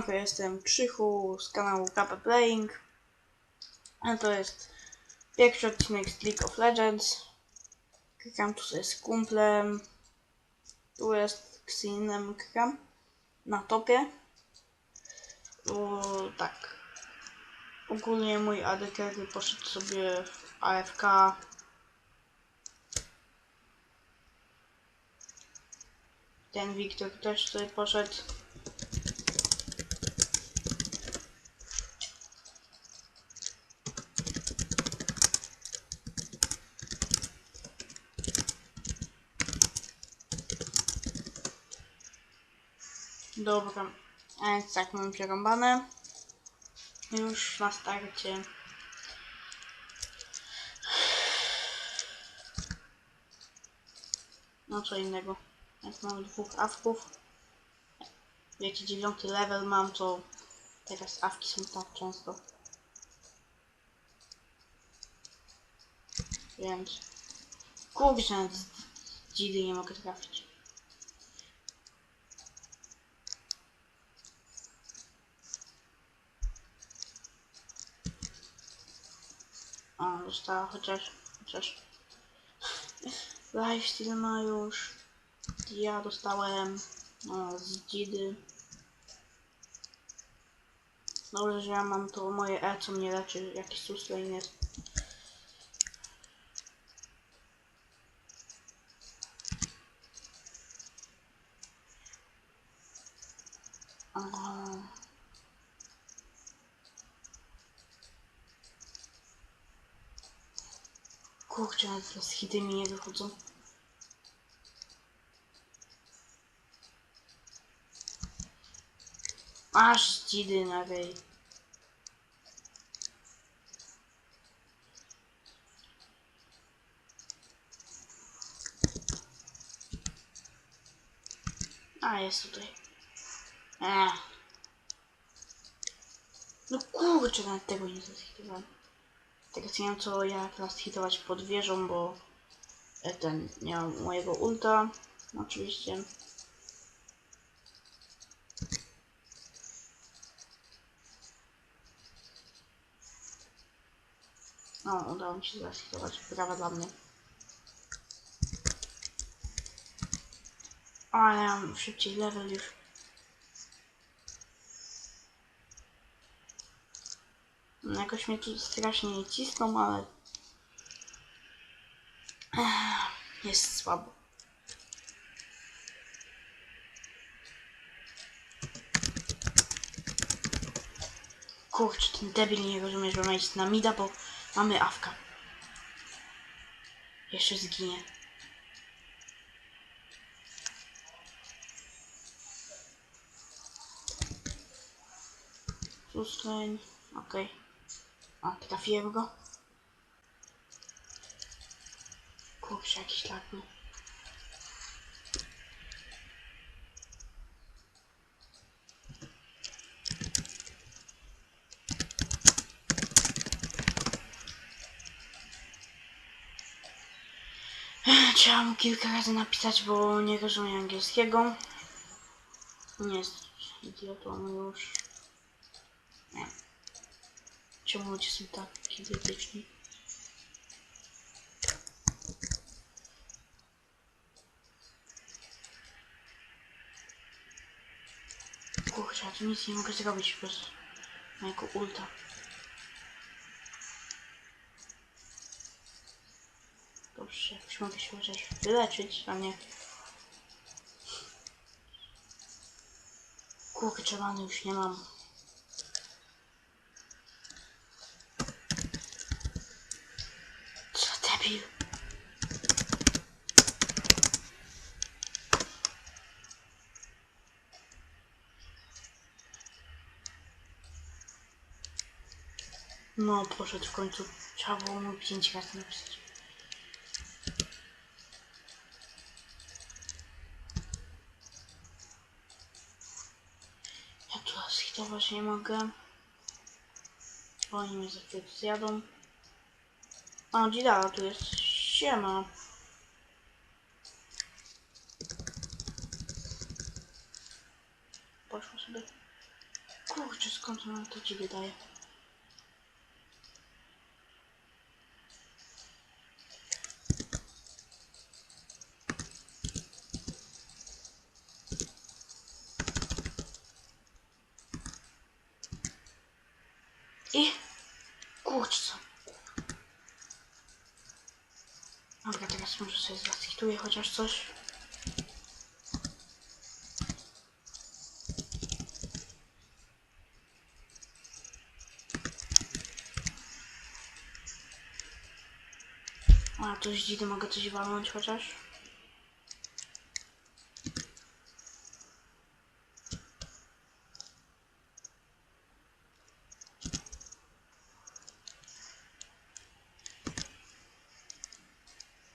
Siemanko, jestem Krzychu z kanału Kappa Playing. A to jest pierwszy odcinek z League of Legends. Klikam tu sobie z kumplem. Tu jest Xinem klikam. Na topie. Bo tak. Ogólnie mój AD carry poszedł sobie w AFK. Ten Wiktor też sobie poszedł. Dobra, a więc tak, mam przerąbane. Już na starcie. No co innego. Jak mam dwóch awków. Wiecie, dziewiąty level mam, to teraz awki są tak często. Więc... Kurczę, dzidy nie mogę trafić. O, została chociaż, chociaż lifestyle ma już. Ja dostałem no, z dzidy. Dobrze, że ja mam to moje E, co mnie leczy, jakiś sustain jest. Kurczę, teraz hity mi nie wychodzą. Aż dzidy na wej. A, jest tutaj. Eee. No kurczę, nawet tego nie zahitowałem. Teraz nie wiem co ja teraz hitować pod wieżą, bo e, ten mam mojego ulta. Oczywiście. No, udało mi się zahitować. Brawa dla mnie. Ale ja mam szybciej level już. Jakoś mnie tu strasznie nie cisną, ale jest słabo. Kurczę, ten debil nie rozumie, że ma iść na mida, bo mamy awka. Jeszcze zginie. Sustain, okej. A, trafiłem go. Kurczę, jakiś lag był. Trzeba mu kilka razy napisać, bo nie rozumie angielskiego. Nie jest idiotą już. Czemu ludzie są tak idiotyczni? Kurczę, ja tu nic nie mogę zrobić bez mojego ulta. Dobrze, jakoś mogę się chociaż wyleczyć, a nie... Kurczę, many już nie mam. Co debil? No, poszedł w końcu. Trzeba było mu pięć razy napisać. Ja tu hitować nie mogę. Oni mnie za chwilę zjadą. O, Dzidala tu jest. Siema. Poszło sobie. Kurczę, skąd mam to ci wydaje? I... Kurczę. Dobra, teraz może sobie zlastituję chociaż coś. A, to z dzidy mogę coś walnąć chociaż.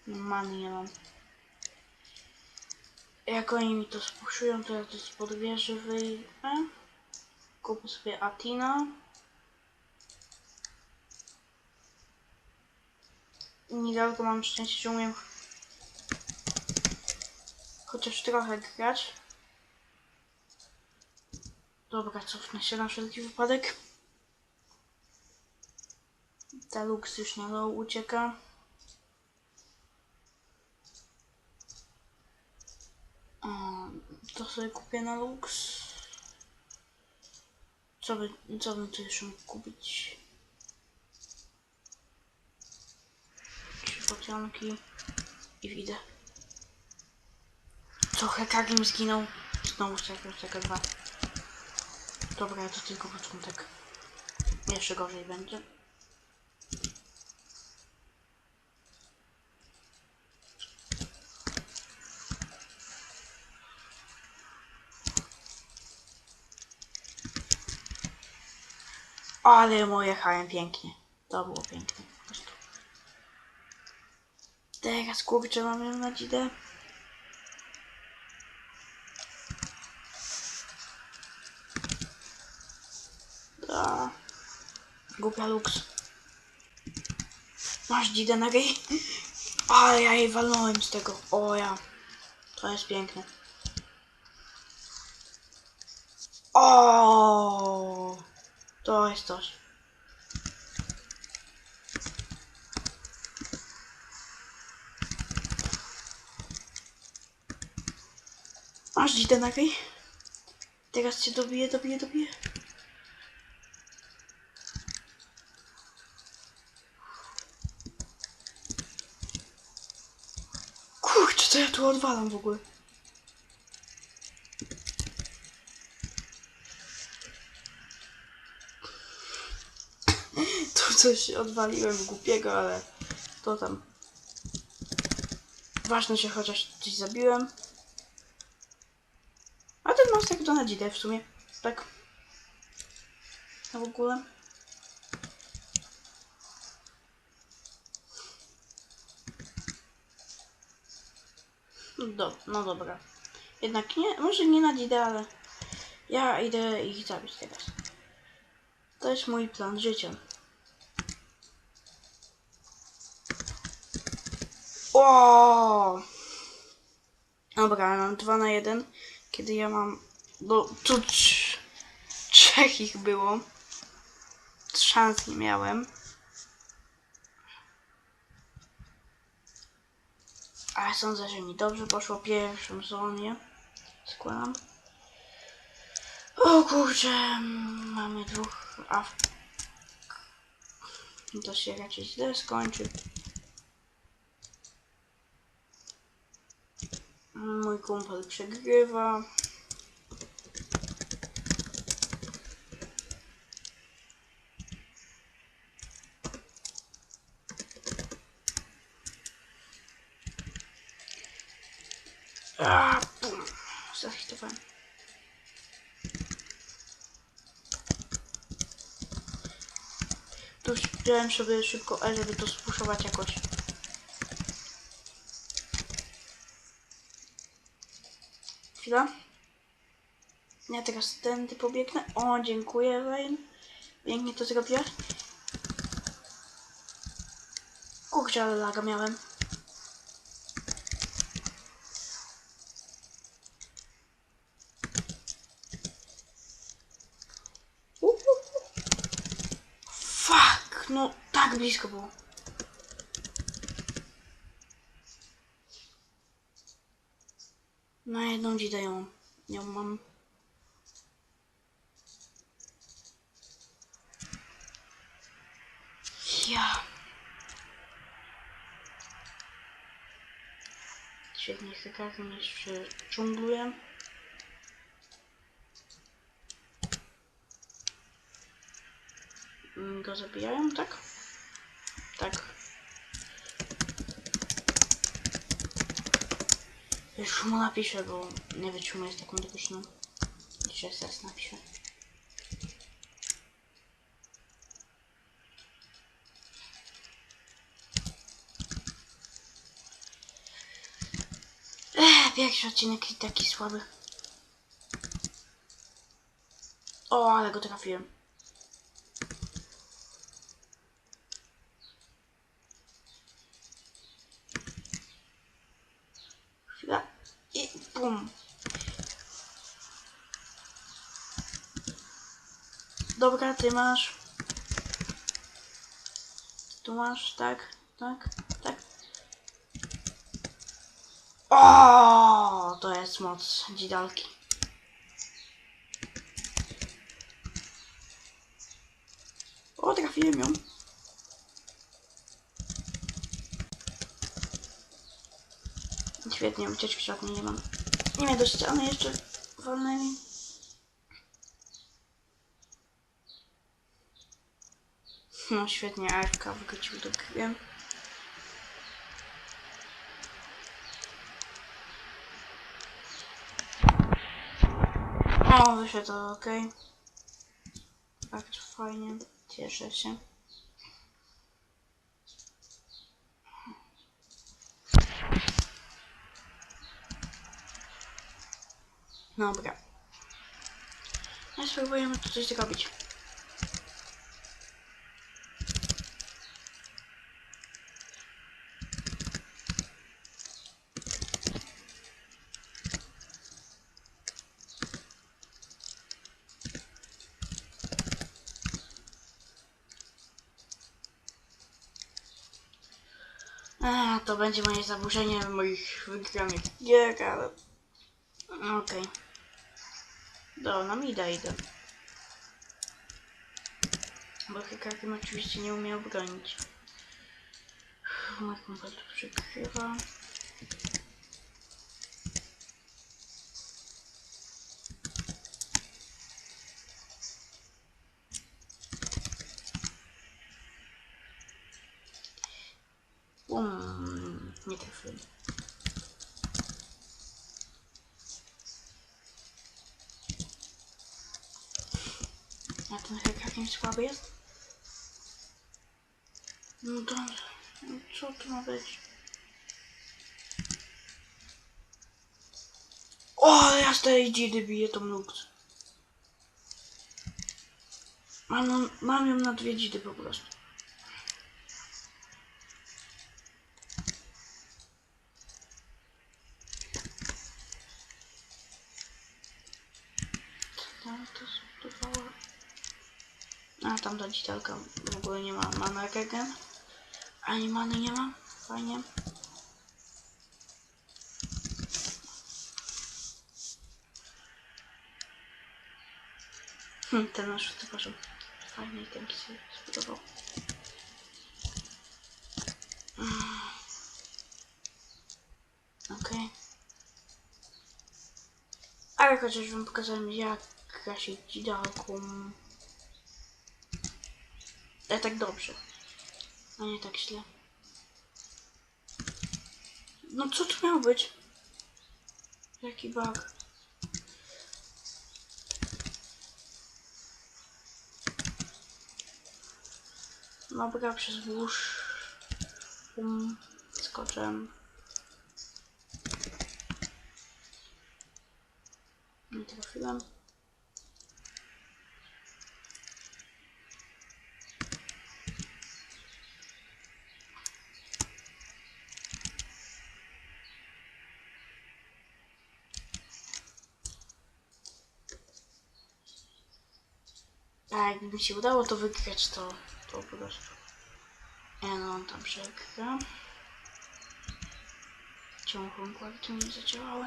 Many nie mam. Jak oni mi to spuszują, to ja to spod wieży wyjdę. Kupię sobie Atina. Niedaleko mam szczęście, że umiem chociaż trochę grać. Dobra, cofnę się na wszelki wypadek. Ta Lux już na ucieka. A, to sobie kupię na Lux. Co by, co bym tu jeszcze mógł kupić? Trzy potionki i widzę. Co Hekagim zginął? Znowu czekaj, czekaj dwa. Dobra, to tylko początek. Jeszcze gorzej będzie. Ale moje pięknie. To było piękne po prostu. Teraz kurczę mam ją na dzidę. Da. Głupia Lux. Masz dzidę na gej? Ale ja jej walnąłem z tego. O ja. To jest piękne. O, To jest coś. Masz dzidę na gej? Teraz cię dobiję, dobiję, dobiję. Kurczę, co ja tu odwalam w ogóle? Tu coś odwaliłem głupiego, ale to tam. Ważne, że chociaż coś zabiłem. A ten mostek to na dzidę w sumie. Tak. A w ogóle. Do, no dobra. Jednak nie, może nie na dzidę, ale ja idę ich zabić teraz. To jest mój plan życia. O! Dobra, mam 2 na 1. Kiedy ja mam. Bo tu trz- trzech ich było. Szans nie miałem. Ale sądzę, że mi dobrze poszło pierwszym zonie. Składam. O kurczę, mamy dwóch. A to się raczej źle skończy. Mój kumpel przegrywa. A, bum. Zahitowałem. Tu wziąłem sobie szybko E, żeby to spuszować jakoś. Chwila. Ja teraz tędy pobiegnę. O, dziękuję, Wayne. Pięknie to zrobiłeś. Kurczę, ale laga miałem. Tak blisko było. Na jedną dzidę ją, ją mam. Ja. Świetnie, Hekagen jeszcze dżungluje. Mm, Go zabijają, tak? Tak. Już mu napiszę, bo nie wytrzymuję z taką dłuższą. Dzisiaj teraz napiszę. Ech, pierwszy odcinek i taki słaby. O, ale go trafiłem. Chwila. I bum. Dobra, ty masz. Tu masz, tak, tak, tak. O, to jest moc dzidalki. O, trafiłem ją. Świetnie, ucieczki żadnej nie mam. Nie wiem, do ściany jeszcze wolnymi. No świetnie, AFK wrócił do gry. O, wyszedł ok. To fajnie. Cieszę się. Dobra. No spróbujemy tu coś zrobić. A, to będzie moje zaburzenie moich wygranych gier, ale... Okej. Do, na mida idę. Bo Hekarim oczywiście nie umiał bronić. Mój kumpel tu przykrywa. Um, nie trafiłem. A ten Hekarim słaby jest? No to... no Co to ma być? O, ja z tej dzidy biję tą lux. Mam, mam ją na dwie dzidy po prostu. Tam to spróbowała. A tam ta dzitalka w ogóle nie ma mana regen. Ani many nie ma. Fajnie. Hm, ten nasz typarzu. Fajnie ten się spodobał. Okej. Ale chociaż wam pokazałem jak gasić dzidalką. Ale tak dobrze. A nie tak źle. No co to miało być? Jaki bug? Dobra, przez włóż. Um, skoczę. Nie trafiłem. A jakby się udało to wygrać, to, to po prostu. Nie no, on tam przegra. Ciągłą kładkę nie zadziałały.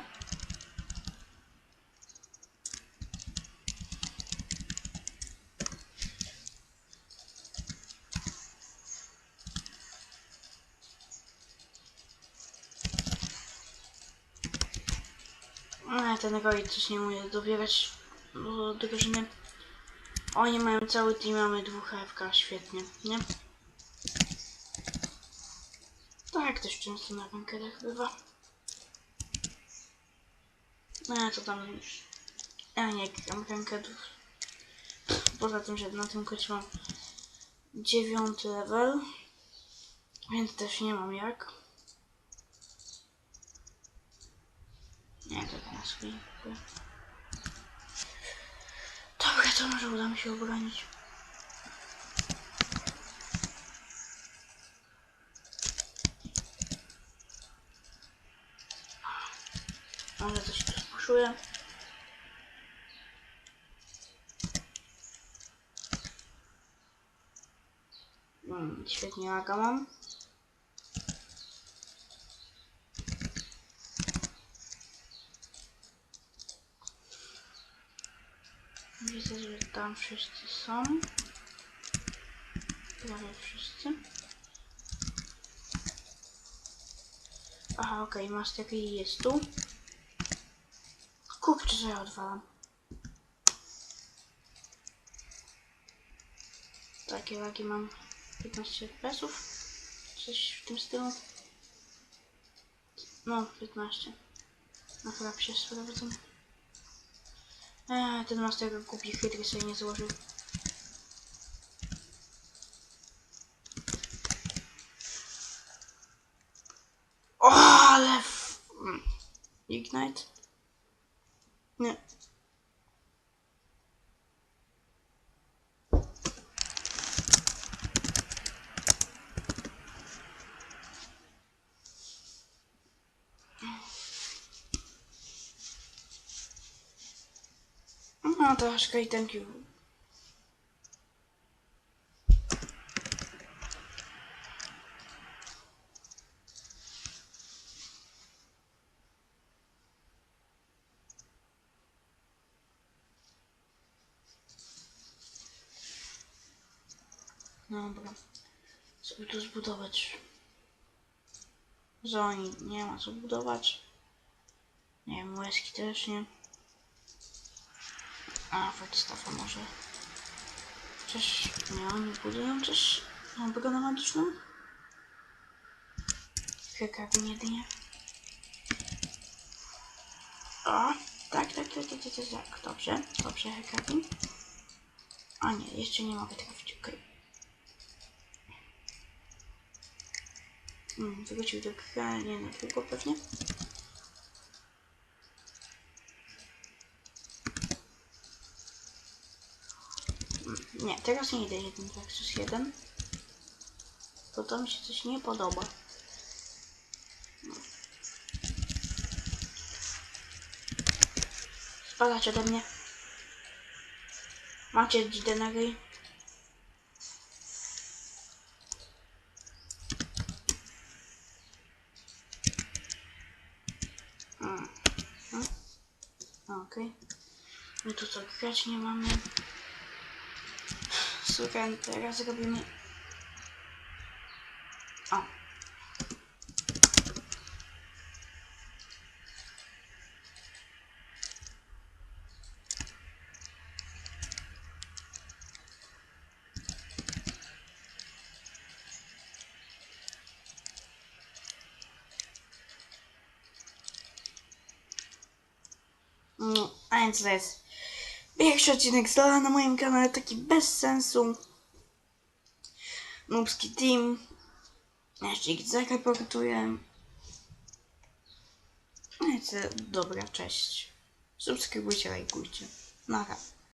A ten Roy coś nie umie dobierać do drużyny. Oni mają cały team, mamy dwóch AFK, świetnie, nie? Tak, też często na rankedach bywa. No to tam już... Ja nie gram rankedów. Poza tym, że na tym kocie mam dziewiąty level. Więc też nie mam jak. Nie, to teraz swój. To może uda mi się obronić. Ale coś tu spuszuję. Mm, świetnie laga mam. Widzę, że tam wszyscy są. Prawie wszyscy. Aha, okej, okay, Master Yi jest tu. Kurczę, że ja odwalam. Takie lagi mam 15 FPS-ów. Coś w tym stylu. No, 15. Na chleb się sprawdzam. Eee, ten master głupi chytry sobie nie złożył. O, ale... f- mm. Ignite? Nie. No to i thank you. Dobra. Sobie tu zbudować. Zoni nie ma co budować. Nie wiem, łezki też nie. A, Fredstaffa może. Chociaż nie, oni budują też obrona magiczną. Hekabin jedynie. O, tak, tak, tak, tak, tak, tak, dobrze, dobrze, Hekabin. A nie, jeszcze nie mogę trafić, okej. Okay. Hmm, wrócił do gry, nie na długo pewnie. Nie, teraz nie idę 1 versus 1. Bo to mi się coś nie podoba. No. Ode mnie. Macie dzidę na ryj. Mm. Mm. Okej. Okay. My tu co grać nie mamy. Słuchaj, teraz robimy... O. No, a więc pierwszy odcinek z Lola na moim kanale, taki bez sensu. Noobski team. Jeszcze ich zaraportuję. No i co, dobra, cześć. Subskrybujcie, lajkujcie. Nara.